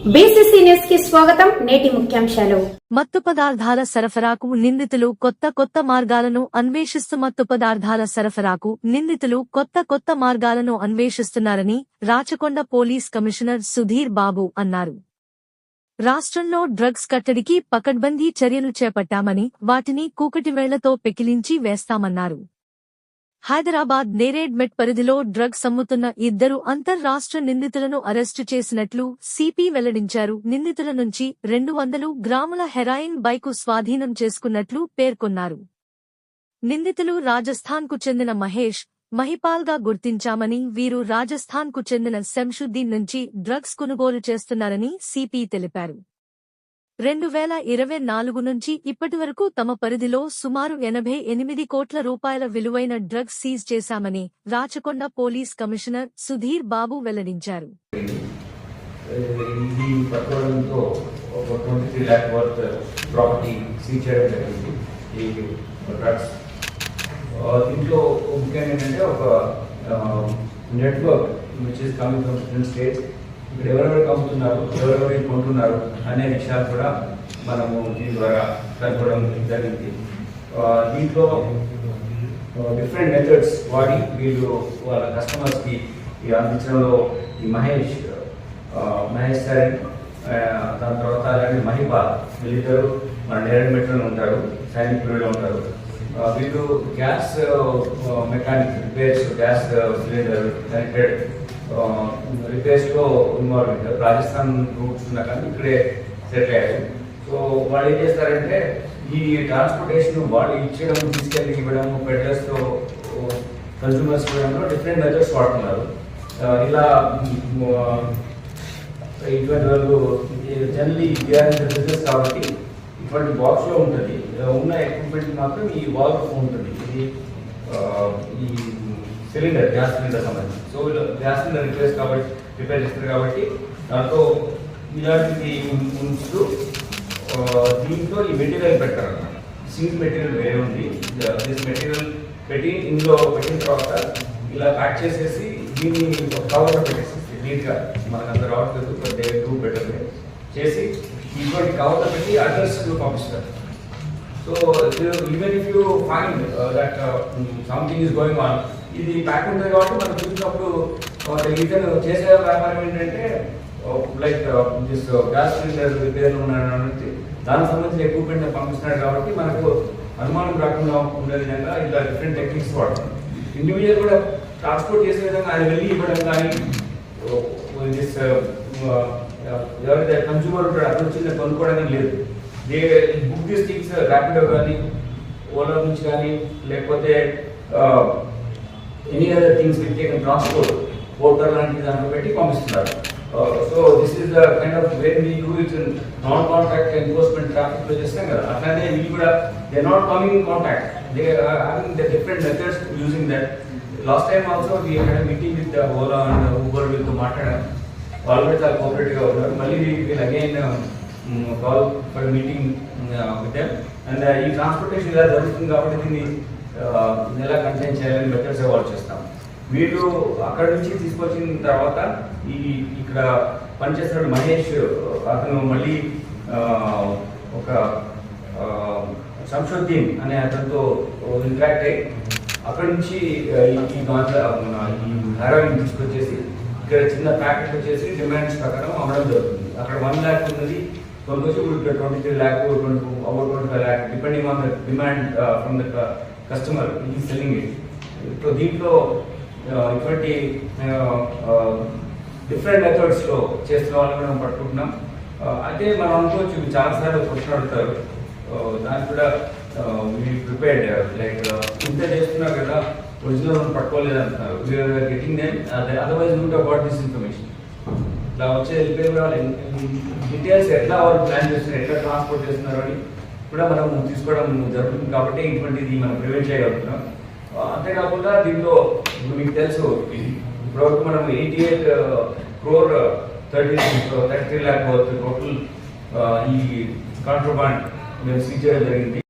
కి స్వాగతం నేటి ముఖ్యాంశాలు. మత్తు పదార్థాల సరఫరాకు నిందితులు కొత్త కొత్త మార్గాలను అన్వేషిస్తూ మత్తు పదార్థాల సరఫరాకు నిందితులు కొత్త కొత్త మార్గాలను అన్వేషిస్తున్నారని రాచకొండ పోలీస్ కమిషనర్ సుధీర్ బాబు అన్నారు. రాష్ట్రంలో డ్రగ్స్ కట్టడికి పకడ్బందీ చర్యలు చేపట్టామని వాటిని కూకటివేళ్ళతో పెకిలించి వేస్తామన్నారు. హైదరాబాద్ నేరేడ్ మెట్ పరిధిలో డ్రగ్స్ అమ్ముతున్న ఇద్దరు అంతర్రాష్ట్ర నిందితులను అరెస్టు చేసినట్లు సిపి వెల్లడించారు. నిందితుల నుంచి రెండు వందలు గ్రాముల హెరాయిన్ బైకు స్వాధీనం చేసుకున్నట్లు పేర్కొన్నారు. నిందితులు రాజస్థాన్కు చెందిన మహేష్ మహిపాల్గా గుర్తించామని వీరు రాజస్థాన్కు చెందిన శంషుద్దీన్ నుంచి డ్రగ్స్ కొనుగోలు చేస్తున్నారని సిపి తెలిపారు. రెండు వేల ఇరవై నాలుగు నుంచి ఇప్పటివరకు తమ పరిధిలో సుమారు ఎనభై ఎనిమిది కోట్ల రూపాయల విలువైన డ్రగ్స్ సీజ్ చేశామని రాచకొండ పోలీస్ కమిషనర్ సుధీర్ బాబు వెల్లడించారు. ఇది దీంట్లో ముఖ్యంగా ఏంటంటే ఒక network which is coming from states ఇక్కడ ఎవరెవరు అమ్ముతున్నారు ఎవరెవరు కొంటున్నారు అనే విషయాలు కూడా మనము దీని ద్వారా కనుగొనడం జరిగింది. దీంట్లో డిఫరెంట్ మెథడ్స్ వాడి వీళ్ళు వాళ్ళ కస్టమర్స్కి ఈ అందించడంలో ఈ మహేష్ మహేష్ సార్ దాని తర్వాత అలాగే మహిపాల్ వీళ్ళిద్దరు మన నేరడ్ మెట్రోలో ఉంటారు సైనికులలో ఉంటారు. వీళ్ళు gas mechanic repairs gas cylinder connected రిక్వెస్ట్లో involve Rajasthan roots ఉన్నా కానీ ఇక్కడే సెటిల్ అయ్యారు. సో వాళ్ళు ఏం చేస్తారంటే ఈ ట్రాన్స్పోర్టేషన్ వాళ్ళు ఇచ్చడం తీసుకెళ్ళి ఇవ్వడం పెడ్లర్స్తో కన్సూమర్స్ ఇవ్వడంలో డిఫరెంట్ మెథడ్స్ వాడుతున్నారు. ఇలా ఇటువంటి వాళ్ళు జనరలీ బిజినెస్ కాబట్టి ఇటువంటి బాక్స్లో ఉంటుంది ఉన్న ఎక్విప్మెంట్ మాత్రం ఈ వాల్ ఉంటుంది. ఇది ఈ సిలిండర్ గ్యాస్ సిలిండర్ సంబంధించి. సో వీళ్ళు గ్యాస్ సిలిండర్ రిప్లేస్ కాబట్టి రిపేర్ చేస్తారు కాబట్టి దాంతో ఇలాంటిది ఉంచుతూ దీంట్లో ఈ మెటీరియల్ పెట్టారు అన్నమాట సీల్ మెటీరియల్ వేరే ఉంది. దిస్ మెటీరియల్ పెట్టి ఇందులో పెట్టిన తర్వాత ఇలా ప్యాక్ చేసేసి దీన్ని కవర్లో పెట్టేసి నీట్గా మనకు అంత రావట్లేదు బట్ దే డూ బెటర్ చేసి ఇటువంటి కవర్లో పెట్టి అడ్రస్లో పంపిస్తారు. So you if you find uh, something uh, is going on ఇది ప్యాక్ ఉంటుంది కాబట్టి మనం చూసినప్పుడు ఇతను చేసే వ్యాపారం ఏంటంటే like this gas cylinder repair ఉన్నది దానికి సంబంధించిన ఎక్విప్మెంట్ పంపిస్తున్నాడు కాబట్టి మనకు అనుమానం రాకుండా ఉండే విధంగా ఇలా డిఫరెంట్ టెక్నిక్స్ వాడతాం ఇండివిజువల్ కూడా ట్రాన్స్పోర్ట్ చేసే విధంగా ఆయన వెళ్ళి ఇవ్వడం కానీ దిస్ uh, ఎవరైతే కన్సూమర్ ఉంటాడో అక్కడ వచ్చింది కొనుక్కోవడానికి లేదు. They book this things Rapido కానీ ఓలా నుంచి కానీ లేకపోతే any other things with taken transport portal లాంటి దాంట్లో పెట్టి పంపిస్తున్నారు so this is the kind of where we do it non contact enforcement ట్రాఫిక్లో చేస్తాం కదా అట్లానే ఇవి కూడా they not coming in contact they having the different methods using that last time also we had meeting with Ola and Uber వీళ్ళతో మాట్లాడాం. వాళ్ళు కూడా చాలా కోఆపరేటివ్గా ఉన్నారు. మళ్ళీ వీళ్ళు again call for meeting with them and ఈ ట్రాన్స్పోర్టేషన్ ఇలా జరుగుతుంది కాబట్టి దీన్ని uh, ఎలా కంటైన్ చేయాలని మెథడ్స్ ఎవాల్వ్ చేస్తాం వీళ్ళు అక్కడ నుంచి తీసుకొచ్చిన తర్వాత ఈ ఇక్కడ పనిచేస్తున్న మహేష్ అతను మళ్ళీ uh, ఒక uh, అనే అతనితో ఇంట్రాక్ట్ అయ్యి అక్కడ నుంచి uh, ఈ ఈ గాంజా మన ఈ హెరాయిన్ తీసుకొచ్చేసి ఇక్కడ చిన్న ప్యాకెట్ వచ్చేసి డిమాండ్స్ ప్రకారం అమ్మడం జరుగుతుంది. అక్కడ వన్ ల్యాక్ ఉన్నది. కొనుక్కొచ్చి ఇప్పుడు ఇక్కడ twenty three lakh twenty about twenty five lakh depending on the demand from the customer ఈ సెల్లింగ్ ఇట్ సో దీంట్లో uh, ఇటువంటి uh, uh, డిఫరెంట్ మెథడ్స్లో చేస్తున్న వాళ్ళని మనం పట్టుకుంటున్నాం. Uh, అయితే మనం అనుకోవచ్చు చాలాసార్లు ప్రశ్న అడుగుతారు. దానికి కూడా ప్రిపేర్డ్ లైక్ ఇంత చేస్తున్నా కదా ఒరిజినల్ పట్టుకోలేదు అంటున్నారు we are getting then otherwise note about this information ఇట్లా వచ్చే వెళ్ళిపోయి కూడా డీటెయిల్స్ ఎట్లా వాళ్ళు ప్లాన్ చేస్తున్నారు ఎట్లా ట్రాన్స్పోర్ట్ చేస్తున్నారు అని కూడా మనం తీసుకోవడం జరుగుతుంది. కాబట్టి ఇటువంటిది మనం ప్రివెంట్ చేయగలుగుతున్నాం. అంతేకాకుండా దీంట్లో ఇప్పుడు మీకు తెలుసు ఇప్పటివరకు మనం eighty eight crore thirty thirty three lakh total ఈ కాంట్రోబాండ్ మేము సీజ్ చేయడం జరిగింది.